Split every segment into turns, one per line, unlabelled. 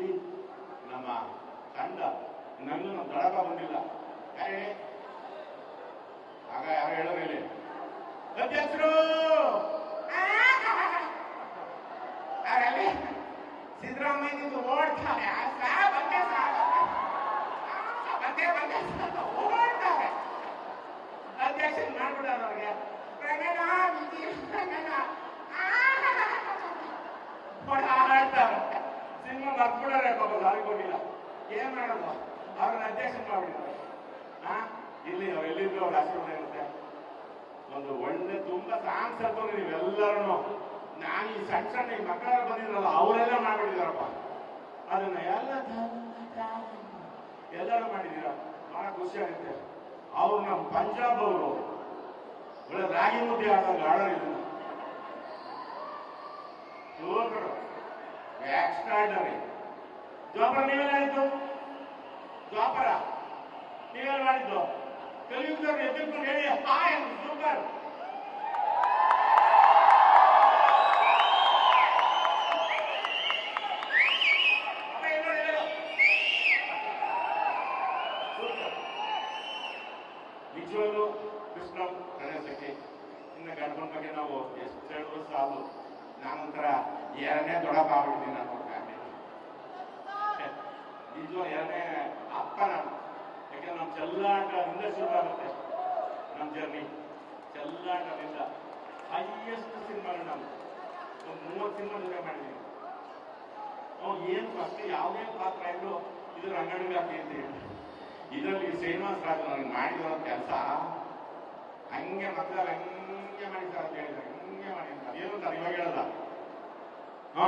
ಇಡೀ ನಮ್ಮ ತಂಡ ನಂಗೂ ನಮ್ಮ ದೊಡಪ ಬಂದಿಲ್ಲ ಯಾರು ಹೇಳಿ ಆಗ ಯಾರು ಹೇಳೋರು ಇಲ್ಲಿ ಅಧ್ಯಕ್ಷರು ಯಾರಲ್ಲಿ ಸಿದ್ದರಾಮಯ್ಯನಿಂದ ಓಡ್ತಾರೆ ಆ ಸಾ ಬಂದೆ ಸಾ ಆ, ಬಂದೆ ಬಂದೆ ಸಾ ಅಂತ ಓಡ್ತಾರೆ ಅಧ್ಯಕ್ಷ ಮಾಡ್ಬಿಡೋರು ಅವ್ರಿಗೆ ರಂಗಣ್ಣ ವಿಧಿ ರಂಗಣ್ಣ ಆ, ಸಿನಿಮಾ ಮರ್ತ್ಬಿಡೋರೆ ಪಾಪ, ದಾರಿ ಹೋಗಿಲ್ಲ ಏನ್ ಮಾಡೋದು? ಅವ್ರನ್ನ ಅಧ್ಯಕ್ಷ ಮಾಡ್ಬಿಟ್ಟಿದ್ದಾರೆ ಇಲ್ಲಿ ಎಲ್ಲಿದ್ರು ಅವ್ರ ಆಶೀರ್ವಾದ ಇರುತ್ತೆ. ಒಂದು ಒಳ್ಳೆ ತುಂಬಾ ಸಾಂಗ್ಸ್ ಹಾಕೊಂಡು ನೀವೆಲ್ಲರೂ ನಾನು ಈ ಸಣ್ಣ ಸಣ್ಣ ಈ ಮಕ್ಕಳ ಬಂದಿದ್ರಲ್ಲ, ಅವರೆಲ್ಲ ಮಾಡ್ಬಿಟ್ಟಿದಾರಪ್ಪ ಅದನ್ನ ಎಲ್ಲ ಎಲ್ಲರೂ ಮಾಡಿದೀರ ಬಹಳ ಖುಷಿ ಆಗುತ್ತೆ. ಅವ್ರು ನಮ್ಮ ಪಂಜಾಬ್ ಅವರು. ಒಳ್ಳೆ ರಾಗಿ ಮುದ್ದೆ ಆದಾಗ ಆಡೋರು ಇದನ್ನ ಎಕ್ಸ್ಟ್ರಾಡನರಿ ದ್ವಾಪರ ನೀವೆಲ್ಲ ಆಯ್ತು ದ್ವಾಪರ ನೀವೆಲ್ಲ ಮಾಡಿದ್ದು? ಕಲಿಯುಗದವ್ರು ಎದ್ದುಕೊಂಡು ಹೇಳಿ ಹಾಯ್. ಸೂಪರ್. ನಿಜವಾಗ್ಲೂ ಕೃಷ್ಣ ಗಣೇಶಕ್ಕೆ ಇನ್ನು ಗಣಪನ ಬಗ್ಗೆ ನಾವು ಎಷ್ಟು ಹೇಳಿದ್ರು ಸಾಲು. ನಾನೊಂಥರ ಎರಡನೇ ಆಗ್ಬಿಟ್ಟಿದ್ದೀನಿ ನಾನು ಫ್ಯಾಮಿಲಿ ನಿಜ ಎರಡನೇ ಅಪ್ಪ ನಾನು. ಯಾಕಂದ್ರೆ ನಮ್ಮ ಚೆಲ್ಲಾಟದಿಂದ ಶುರು ಆಗುತ್ತೆ. ನಮ್ಮ ಜರ್ನಿ ಚೆಲ್ಲಾಟದಿಂದ ಹೈಯೆಸ್ಟ್ ಸಿನಿಮಾ ನಾನು. ಒಂದು ಮೂವತ್ತು ಸಿನಿಮಾ ಜೊತೆ ಮಾಡಿದ್ದೀನಿ. ಅವ್ನು ಏನು ಫಸ್ಟ್ ಯಾವುದೇ ಪಾತ್ರ ಇದ್ರು ಇದು ರಂಗಡಿಗೆ ಹಾಕಿ ಅಂತ ಹೇಳಿ. ಇದರಲ್ಲಿ ಶ್ರೀನಿವಾಸ ರಾಜು ನನಗೆ ಮಾಡಿರೋ ಕೆಲಸ ಹಂಗೆ ಮತ್ತೆ ಹಂಗೆ ಮಾಡಿದ್ದಾರೆ ಅಂತ ಹೇಳಿದ್ದಾರೆ ಹಂಗೆ ಮಾಡಿದ್ದಾರೆ ಅದೇನು ಅಂತ ಇವಾಗ ಹೇಳಲ್ಲ ಹಾ,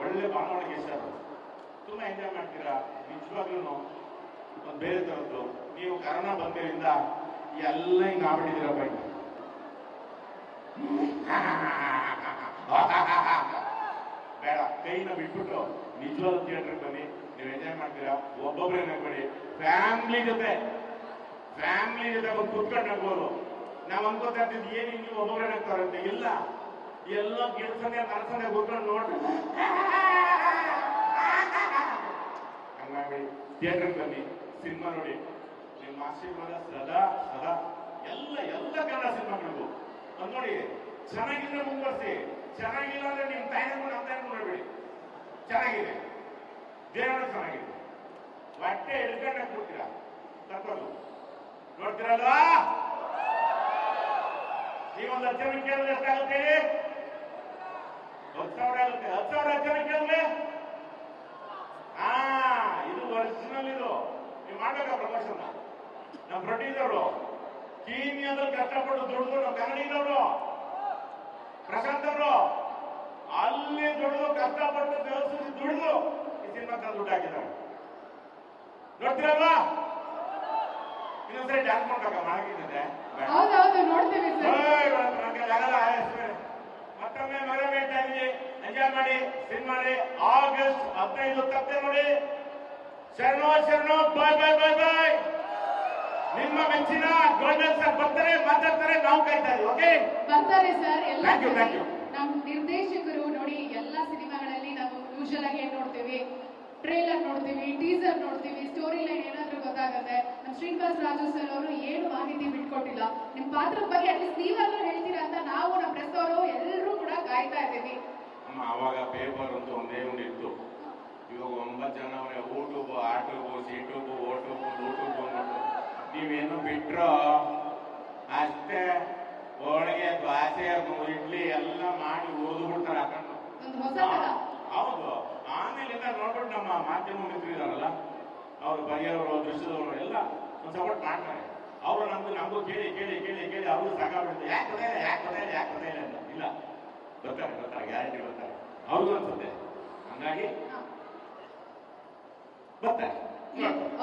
ಒಳ್ಳೆ ಬಾಣವಣಿಗೆ ಸರ್ ತುಂಬಾ ಎಂಜಾಯ್ ಮಾಡ್ತೀರಾ? ನಿಜವಾಗ್ಲೂ ಒಂದು ಬೇರೆ ತರದ್ದು. ನೀವು ಕರೋನಾ ಬಂದಿರಿಂದ ಎಲ್ಲ ಹಿಂಗೆ ಆಗ್ಬಿಟ್ಟಿದ್ದೀರಪ್ಪ ಬೈ. ಬೇಡ ಕೈನ ಬಿಟ್ಬಿಟ್ಟು ನಿಜವಾದ ಥಿಯೇಟರ್ಗೆ ಬನ್ನಿ. ನೀವು ಎಂಜಾಯ್ ಮಾಡ್ತೀರಾ? ಒಬ್ಬೊಬ್ಬರೇ ನಗ್ಬೇಡಿ ಫ್ಯಾಮಿಲಿ ಜೊತೆ. ಫ್ಯಾಮಿಲಿ ಜೊತೆ ಒಂದು ಕುತ್ಕೊಂಡು ನಾವು ಅನ್ಕೋತಾ ಇರ್ತಿದ್ವಿ ಏನು ನೀವು ಒಬ್ಬೊಬ್ಬರೇ ನಗ್ತಾರೆ ಅಂತ ಇಲ್ಲ. ಎಲ್ಲ ಗಿಡ್ಸನೆ ನರಸನೆ ಕೂತ್ಕೊಂಡು ನೋಡ್ರಿ. ಹಂಗಾಗಿ ಬನ್ನಿ, ಸಿನಿಮಾ ನೋಡಿ. ನಿಮ್ಮ ಆಶೀರ್ವಾದ ಸದಾ ಸದಾ. ಎಲ್ಲ ಎಲ್ಲ ಕನ್ನಡ ಸಿನಿಮಾಗಳಿಗೂ. ಅದು ನೋಡಿ, ಚೆನ್ನಾಗಿದ್ರೆ ಮುಂದುವರ್ಸಿ. ಚೆನ್ನಾಗಿಲ್ಲ ಅಂದ್ರೆ ನಿಮ್ಮ ತಾಯಿನೂ ನಮ್ಮ ತಾಯಿನೂ ನೋಡ್ಬೇಡಿ ಚೆನ್ನಾಗಿದೆ. ದೇವರ ಚೆನ್ನಾಗಿದೆ. ಹೊಟ್ಟೆ ಹಿಡ್ಕೊಂಡೆ ಕೊಡ್ತೀರಾ? ತಪ್ಪದು ನೋಡ್ತೀರಲ್ವಾ? ನೀವೊಂದು ಒಂದು ಜನ ಕೇಳಿದ್ರೆ ಎಷ್ಟಾಗುತ್ತೆ? ಹತ್ತು ಸಾವಿರ ಹತ್ತು ಸಾವಿರ ಹತ್ತು ಜನ ಆ, ಇದು ಇದು ನೀವು ಮಾಡಬೇಕಾ ಪ್ರಮೋಷನ್ ನಮ್ಮ ಪ್ರೊಡ್ಯೂಸರು ಕೀನ್ಯಾದಲ್ಲಿ ಕಷ್ಟಪಟ್ಟು ದುಡಿದು ನಮ್ಮ ಕನ್ನಡಿಗರವರು ಪ್ರಶಾಂತ್ ಅಲ್ಲಿ ದುಡಿದು, ಕಷ್ಟಪಟ್ಟು ದೇವಸ್ಥಾನ ದುಡಿದು ಈ ಸಿನಿಮಾ ದುಡ್ಡು ಹಾಕಿದ್ದಾರೆ. ಇನ್ನೊಂದ್ಸರಿ ಡ್ಯಾನ್ಸ್ ಮಾಡ್ಬೇಕಾ? ಮಾಡಕ್ಕಿದೆ
ಹೌದೌದು ನೋಡ್ತೀವಿ ಸರ್
ಮತ್ತೊಮ್ಮೆ ಮದುವೆ ಭೇಟಿ ಆಗಿ ಎಂಜಾಯ್ ಮಾಡಿ ಸಿನಿಮಾ ಆಗಸ್ಟ್ ಹದಿನೈದು ತಪ್ಪದೆ ನೋಡಿ ಶರಣೋ ಶರಣೋ ಬಾಯ್ ಬಾಯ್ ಬಾಯ್ ಬಾಯ್. ನಿಮ್ಮ ಮೆಚ್ಚಿನ ಗೋಲ್ಡನ್ ಸರ್ ಬರ್ತಾರೆ ಮಾತಾಡ್ತಾರೆ ನಾವು ಕಾಯ್ತಾ ಇದೀವಿ ಓಕೆ
ಬರ್ತಾರೆ ಸರ್. ಎಲ್ಲ. ನಮ್ಮ ನಿರ್ದೇಶಕರು ನೋಡಿ ಎಲ್ಲ ಸಿನಿಮಾಗಳಲ್ಲಿ ನಾವು ಯೂಶಲ್ ಆಗಿ ಏನ್ ನೋಡ್ತೀವಿ? ಟ್ರೇಲರ್ ನೋಡ್ತೀವಿ ಟೀಸರ್ ನೋಡ್ತೀವಿ ಸ್ಟೋರಿ ಲೈನ್ ಏನಾದ್ರೂ ಗೊತ್ತಾಗುತ್ತೆ. ನಮ್ ಶ್ರೀನಿವಾಸ್ ರಾಜು ಸರ್ ಅವರು ಏನು ಮಾಹಿತಿ ಬಿಟ್ಕೊಟ್ಟಿಲ್ಲ. ನಿಮ್ ಪಾತ್ರದ ಬಗ್ಗೆ ಅಟ್ಲೀಸ್ಟ್ ನೀವಾದ್ರೂ ಹೇಳ್ತೀರಾ ಅಂತ ನಾವು ನಮ್ಮ ಪ್ರೆಸ್ ಅವರು ಎಲ್ಲರೂ ಕೂಡ ಕಾಯ್ತಾ ಇದ್ದೀವಿ.
ಅಮ್ಮ ಅವಾಗ ಪೇಪರ್ ಅಂತ ಒಂದೇ ಒಂದು ಇತ್ತು ಇವಾಗ ಒಂಬತ್ತು ಜನ ಆಟುಬು ಸೀಟುಬು ಓಟುಬು ಲೂಟುಬು ನೀವೇನು ಬಿಟ್ರೋ ಅಷ್ಟೇ ಹೋಳಿಗೆ ದೋಸೆ ಇಡ್ಲಿ ಎಲ್ಲ ಮಾಡಿ ಓದ್ಬಿಡ್ತಾರೆ ಹೌದು. ಆಮೇಲಿಂದ ನೋಡ್ಬಿಟ್ಟು ನಮ್ಮ ಮಾಧ್ಯಮ ಮಿತ್ರಿದಾರಲ್ಲ ಇದಾರಲ್ಲ ಅವ್ರು ಬಗೆಯವರು ದೃಶ್ಯದವರು ಎಲ್ಲ ಒಂದು ಸಪೋರ್ಟ್ ಮಾಡ್ತಾರೆ. ಅವರು ನಮ್ದು ನಮಗೂ ಕೇಳಿ ಕೇಳಿ ಕೇಳಿ ಕೇಳಿ ಅವರು ಸಾಕಾಗ್ಬಿಡುತ್ತೆ. ಯಾಕೆ ಗೊತ್ತಾಯಿಲ್ಲ ಯಾಕೆ ಗೊತ್ತಾಯಿಲ್ಲ ಯಾಕೆ ಗೊತ್ತಾಯಿಲ್ಲ ಅಂತ. ಇಲ್ಲ. ಗೊತ್ತಾರೆ ಗೊತ್ತಾರೆ ಗ್ಯಾರಂಟಿ ಗೊತ್ತಾರೆ. ಅವ್ರಿಗೂ ಅನ್ಸುತ್ತೆ. ಹಂಗಾಗಿ.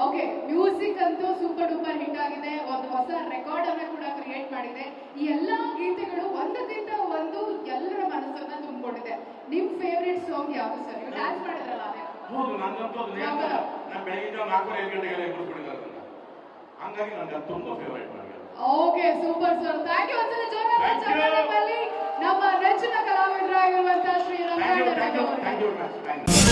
ಓಕೆ ಮ್ಯೂಸಿಕ್ ಅಂತೂ ಸೂಪರ್ ಡೂಪರ್ ಹಿಟ್ ಆಗಿದೆ. ಒಂದು ಹೊಸ ರೆಕಾರ್ಡ್ ಅನ್ನ ಕೂಡ ಕ್ರಿಯೇಟ್ ಮಾಡಿದೆ. ಈ ಎಲ್ಲಾ ಗೀತೆಗಳು ಒಂದಕ್ಕಿಂತ ಒಂದು ಎಲ್ಲರ ಮನಸ್ಸನ್ನ ತುಂಬಿಕೊಂಡಿದೆ. ನಿಮ್ ಫೇವ್ರೆಟ್ ಸಾಂಗ್ ಯಾವುದು ಸರ್ ನೀವು ಡ್ಯಾನ್ಸ್ ಮಾಡಿದ್ರಲ್ಲ
ಹೌದು ನಂಗಂತೂ ಅದು ನಾನು ಬೆಳಗಿನ ನಾಲ್ಕೂವರೆ ಐದು ಗಂಟೆಗೆಲ್ಲ ಎಬ್ಬಿಸ್ಬಿಟ್ಟಿದ್ದಾರೆ ಅದನ್ನ ಹಂಗಾಗಿ ನನಗೆ ಅದು ತುಂಬಾ ಫೇವರೇಟ್ ನನಗೆ
okay super sir thank you ಒಂದ್ಸಲ ಜೋರಾದ. ಚಪ್ಪಾಳೆ ನಮ್ಮ ನೆಚ್ಚಿನ ಕಲಾವಿದರಾಗಿರುವಂತಹ
Shri
Rangayana
thank you thank you